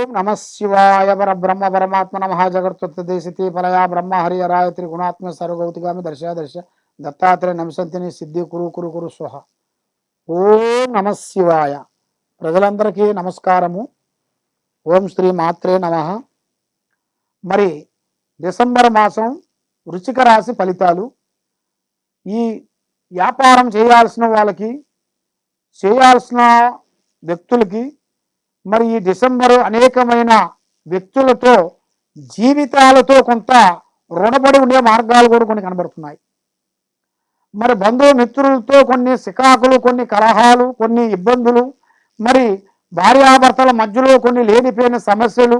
ఓం నమ శివాయ పర బ్రహ్మ పరమాత్మ నమ జగత్తుదేశితి ఫలయా బ్రహ్మ హరి హరాయ త్రిగుణాత్మ సర్వగౌతిగామి దర్శ దర్శ దత్తాత్రేయ నమసంతిని సిద్ధి కురు కురు కురు స్వహ ఓం నమ శివాయ ప్రజలందరికీ నమస్కారము. ఓం శ్రీ మాత్రే నమ. మరి డిసెంబర్ మాసం వృచిక రాశి ఫలితాలు. ఈ వ్యాపారం చేయాల్సిన వాళ్ళకి చేయాల్సిన వ్యక్తులకి మరి ఈ డిసెంబరు అనేకమైన వ్యక్తులతో జీవితాలతో కొంత రుణపడి ఉండే మార్గాలు కూడా కొన్ని కనబడుతున్నాయి. మరి బంధుమిత్రులతో కొన్ని సికాకులు కొన్ని కలహాలు కొన్ని ఇబ్బందులు మరి భార్యాభర్తల మధ్యలో కొన్ని లేనిపోయిన సమస్యలు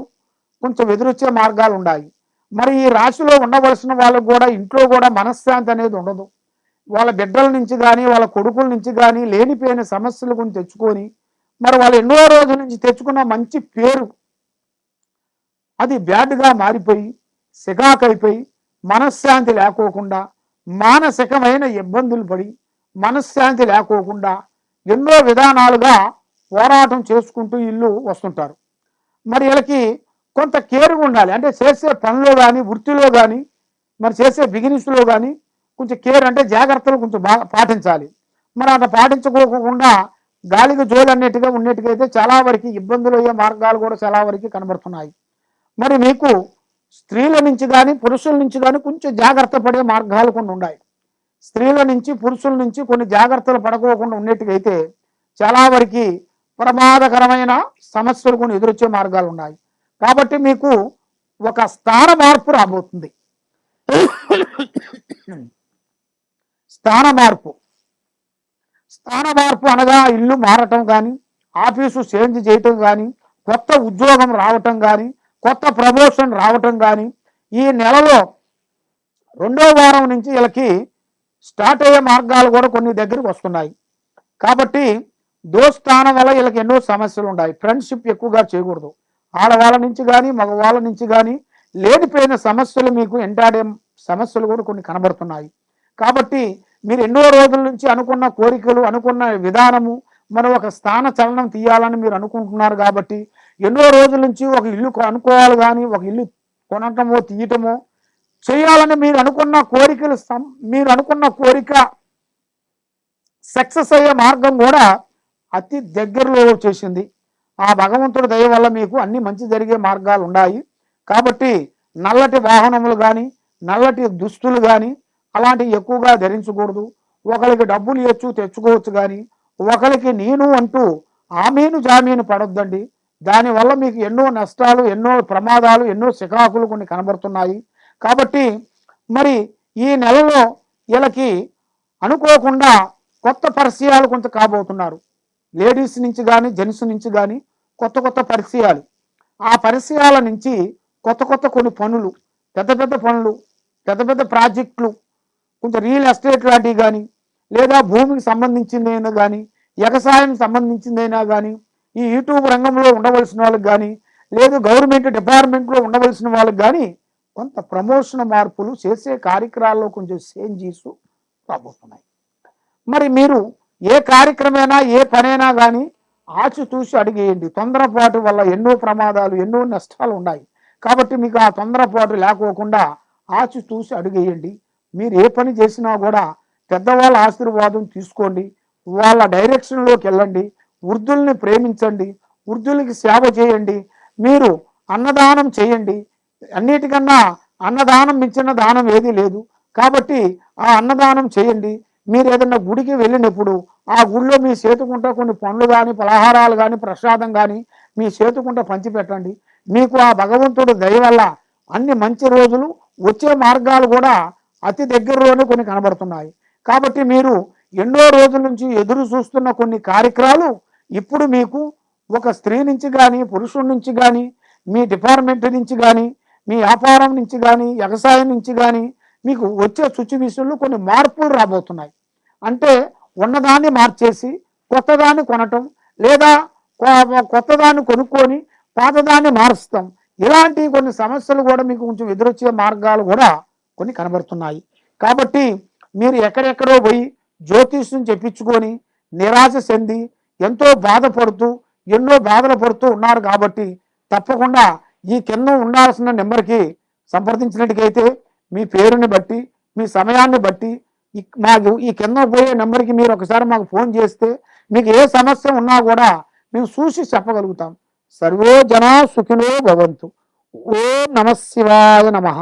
కొంచెం ఎదురొచ్చే మార్గాలు ఉన్నాయి. మరి ఈ రాశిలో ఉండవలసిన వాళ్ళకు కూడా ఇంట్లో కూడా మనశ్శాంతి అనేది ఉండదు. వాళ్ళ బిడ్డల నుంచి కానీ వాళ్ళ కొడుకుల నుంచి కానీ లేనిపోయిన సమస్యలు కొన్ని తెచ్చుకొని మరి వాళ్ళు ఎన్నో రోజుల నుంచి తెచ్చుకున్న మంచి పేరు. అది బ్యాడ్గా మారిపోయి సిగాకైపోయి మనశ్శాంతి లేకోకుండా మానసికమైన ఇబ్బందులు పడి మనశ్శాంతి లేకోకుండా ఎన్నో విధానాలుగా పోరాటం చేసుకుంటూ ఇల్లు వస్తుంటారు. మరి వీళ్ళకి కొంత కేరుగా ఉండాలి. అంటే చేసే పనిలో కానీ వృత్తిలో కానీ మరి చేసే బిగినెస్లో కానీ కొంచెం కేర్ అంటే జాగ్రత్తలు కొంచెం బాగా పాటించాలి. మరి అట్లా పాటించుకోకుండా గాలికి జోలు అన్నట్టుగా ఉన్నట్టుగైతే చాలా వరకు ఇబ్బందులు అయ్యే మార్గాలు కూడా చాలా వరకు కనబడుతున్నాయి. మరి మీకు స్త్రీల నుంచి కానీ పురుషుల నుంచి కానీ కొంచెం జాగ్రత్త పడే మార్గాలు కొన్ని ఉన్నాయి. స్త్రీల నుంచి పురుషుల నుంచి కొన్ని జాగ్రత్తలు పడకోకుండా ఉన్నట్టుగైతే చాలా వరకు ప్రమాదకరమైన సమస్యలు కొన్ని ఎదురొచ్చే మార్గాలు ఉన్నాయి. కాబట్టి మీకు ఒక స్థాన మార్పు రాబోతుంది. స్థాన మార్పు. స్థాన మార్పు అనగా ఇల్లు మారటం కానీ ఆఫీసు చేంజ్ చేయటం కానీ కొత్త ఉద్యోగం రావటం కానీ కొత్త ప్రమోషన్ రావటం కానీ ఈ నెలలో రెండో వారం నుంచి వీళ్ళకి స్టార్ట్ అయ్యే మార్గాలు కూడా కొన్ని దగ్గరికి వస్తున్నాయి. కాబట్టి దోస్థానం వల్ల వీళ్ళకి ఎన్నో సమస్యలు ఉన్నాయి. ఫ్రెండ్షిప్ ఎక్కువగా చేయకూడదు. ఆడవాళ్ళ నుంచి కానీ మగవాళ్ళ నుంచి కానీ లేనిపోయిన సమస్యలు మీకు ఎంటాడే సమస్యలు కూడా కొన్ని కనబడుతున్నాయి. కాబట్టి మీరు ఎన్నో రోజుల నుంచి అనుకున్న కోరికలు అనుకున్న విధానము మనం ఒక స్థాన చలనం తీయాలని మీరు అనుకుంటున్నారు కాబట్టి ఎన్నో రోజుల నుంచి ఒక ఇల్లు అనుకోవాలి కానీ ఒక ఇల్లు కొనటమో తీయటమో చేయాలని మీరు అనుకున్న కోరికలు మీరు అనుకున్న కోరిక సక్సెస్ అయ్యే మార్గం కూడా అతి దగ్గరలో వచ్చేసింది. ఆ భగవంతుడి దయ వల్ల మీకు అన్ని మంచి జరిగే మార్గాలు ఉన్నాయి. కాబట్టి నల్లటి వాహనములు కానీ నల్లటి దుస్తులు కానీ అలాంటివి ఎక్కువగా ధరించకూడదు. ఒకరికి డబ్బులు ఇవ్వచ్చు తెచ్చుకోవచ్చు కానీ ఒకరికి నేను అంటూ ఆమెను జామీను పడొద్దండి. దానివల్ల మీకు ఎన్నో నష్టాలు ఎన్నో ప్రమాదాలు ఎన్నో సికాకులు కొన్ని కనబడుతున్నాయి. కాబట్టి మరి ఈ నెలలో వీళ్ళకి అనుకోకుండా కొత్త పరిచయాలు కొంత కాబోతున్నారు. లేడీస్ నుంచి కానీ జెంట్స్ నుంచి కానీ కొత్త కొత్త పరిచయాలు. ఆ పరిచయాల నుంచి కొత్త కొత్త కొన్ని పనులు పెద్ద పెద్ద పనులు పెద్ద పెద్ద ప్రాజెక్టులు కొంచెం రియల్ ఎస్టేట్ లాంటివి కానీ లేదా భూమికి సంబంధించిందైనా కానీ వ్యవసాయం సంబంధించిందైనా కానీ ఈ యూట్యూబ్ రంగంలో ఉండవలసిన వాళ్ళకి కానీ లేదు గవర్నమెంట్ డిపార్ట్మెంట్లో ఉండవలసిన వాళ్ళకి కానీ కొంత ప్రమోషన్ మార్పులు చేసే కార్యక్రమాల్లో కొంచెం చేంజెస్ రాబోతున్నాయి. మరి మీరు ఏ కార్యక్రమైనా ఏ పనైనా కానీ ఆచితూసి అడిగేయండి. తొందరపాటు వల్ల ఎన్నో ప్రమాదాలు ఎన్నో నష్టాలు ఉన్నాయి. కాబట్టి మీకు ఆ తొందరపాటు లేకోకుండా ఆచితూసి అడిగేయండి. మీరు ఏ పని చేసినా కూడా పెద్దవాళ్ళ ఆశీర్వాదం తీసుకోండి. వాళ్ళ డైరెక్షన్లోకి వెళ్ళండి. వృద్ధుల్ని ప్రేమించండి. వృద్ధులకి సేవ చేయండి. మీరు అన్నదానం చేయండి. అన్నిటికన్నా అన్నదానం మించిన దానం ఏదీ లేదు. కాబట్టి ఆ అన్నదానం చేయండి. మీరు ఏదైనా గుడికి వెళ్ళినప్పుడు ఆ గుడిలో మీ చేతుకుంట కొన్ని పండ్లు కానీ పలహారాలు కానీ ప్రసాదం కానీ మీ చేతుకుంట పంచిపెట్టండి. మీకు ఆ భగవంతుడు దయ వల్ల అన్ని మంచి రోజులు వచ్చే మార్గాలు కూడా అతి దగ్గరలోనే కొన్ని కనబడుతున్నాయి. కాబట్టి మీరు ఎన్నో రోజుల నుంచి ఎదురు చూస్తున్న కొన్ని కార్యక్రమాలు ఇప్పుడు మీకు ఒక స్త్రీ నుంచి కానీ పురుషుడి నుంచి కానీ మీ డిపార్ట్మెంట్ నుంచి కానీ మీ వ్యాపారం నుంచి కానీ వ్యవసాయం నుంచి కానీ మీకు వచ్చే సిచ్యువేషన్లు కొన్ని మార్పులు రాబోతున్నాయి. అంటే ఉన్నదాన్ని మార్చేసి కొత్తదాన్ని కొనటం లేదా కొత్తదాన్ని కొనుక్కొని పాతదాన్ని మారుస్తాం. ఇలాంటి కొన్ని సమస్యలు కూడా మీకు కొంచెం ఎదురొచ్చే మార్గాలు కూడా కొన్ని కనబడుతున్నాయి. కాబట్టి మీరు ఎక్కడెక్కడో పోయి జ్యోతిష్యం చెప్పించుకొని నిరాశ చెంది ఎంతో బాధపడుతూ ఎన్నో బాధలు పడుతూ ఉన్నారు కాబట్టి తప్పకుండా ఈ కింద ఉండాల్సిన నెంబర్కి సంప్రదించినట్టుకైతే మీ పేరుని బట్టి మీ సమయాన్ని బట్టి మాకు ఈ కింద పోయే నెంబర్కి మీరు ఒకసారి మాకు ఫోన్ చేస్తే మీకు ఏ సమస్య ఉన్నా కూడా మేము చూసి చెప్పగలుగుతాం. సర్వో జనా సుఖినో భవంతు. ఓం నమ శివాయ నమః.